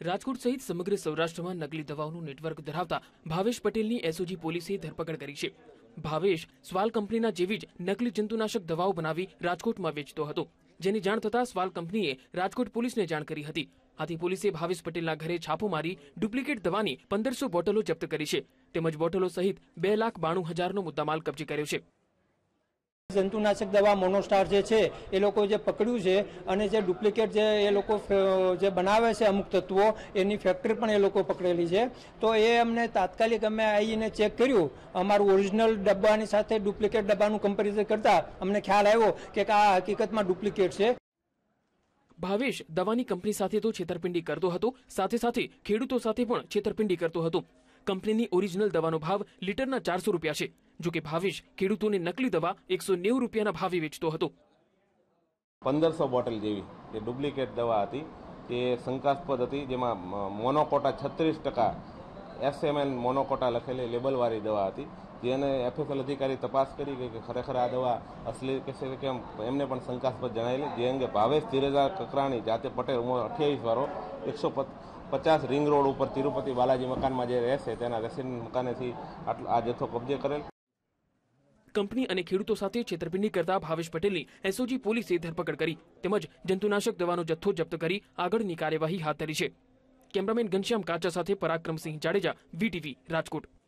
રાજકોટ સહિત સમગ્ર સૌરાષ્ટ્રમાં નકલી દવાઓનું નેટવર્ક ધરાવતા ભાવેશ પટેલની એસઓજી પોલીસે ધરપકડ કરી છે. ભાવેશ સ્વાલ કંપનીના જેવી જ નકલી જંતુનાશક દવાઓ બનાવી રાજકોટમાં વેચતો હતો. જેની જાણ થતાં સ્વાલ કંપનીએ રાજકોટ પોલીસને જાણ કરી હતી. આથી પોલીસે ભાવેશ પટેલના ઘરે છાપો મારી ડુપ્લિકેટ દવાની પંદરસો બોટલો જપ્ત કરી છે. તેમજ બોટલો સહિત બે લાખ બાણું હજારનો મુદ્દામાલ કબજે કર્યો છે. જંતુનાશક દવા મોનોસ્ટાર જે છે, એ લોકો જે પકડ્યું છે અને જે ડુપ્લિકેટ જે એ લોકો જે બનાવે છે અમુક તત્વો, એની ફેક્ટરી પણ એ લોકો પકડેલી છે. તો એ અમને તાત્કાલિક અમે આવીને ચેક કર્યું. અમારું ઓરિજિનલ ડબ્બાની સાથે ડુપ્લિકેટ ડબ્બાનું કમ્પેરિઝન કરતા અમને ખ્યાલ આવ્યો કે આ હકીકતમાં ડુપ્લિકેટ છે. ભાવેશ દવાની કંપની સાથે તો છેતરપિંડી કરતો હતો, સાથે સાથે ખેડૂતો સાથે પણ છેતરપિંડી કરતો હતો. કંપનીની ઓરિજિનલ દવાનો ભાવ લીટરના ચારસો રૂપિયા છે. જો કે ભાવેશ ખેડૂતોને નકલી દવા એકસો નેવું રૂપિયાના ભાવે વેચતો હતો. પંદરસો બોટલ જેવી જે ડુપ્લિકેટ દવા હતી, તે શંકાસ્પદ હતી, જેમાં મોનોકોટા છત્રીસ ટકા એસએમએલ મોનોકોટા લખેલી લેબલવાળી દવા હતી જેને એફએસએલ અધિકારી તપાસ કરી કે ખરેખર આ દવા અસલી કે છે કેમ, એમને પણ શંકાસ્પદ જણાયેલી. જે અંગે ભાવેશ ધીરેજા કકરાણી, જાતે પટેલ ઉંમર અઠ્યાવીસ વાળો, એકસો પચાસ રિંગ રોડ ઉપર તિરુપતિ બાલાજી મકાનમાં જે રહેશે, તેના રેસિડેન્ટ મકાનેથી આટલો, આ જથ્થો કબજે કરેલ. કંપની અને ખેડૂતો સાથે છેતરપિંડી કરતા ભાવેશ પટેલની એસઓજી પોલીસે ધરપકડ કરી તેમજ જંતુનાશક દવાનો જથ્થો જપ્ત કરી આગળની કાર્યવાહી હાથ ધરી છે. કેમેરામેન ઘનશ્યામ કાચા સાથે પરાક્રમસિંહ જાડેજા, વીટીવી, રાજકોટ.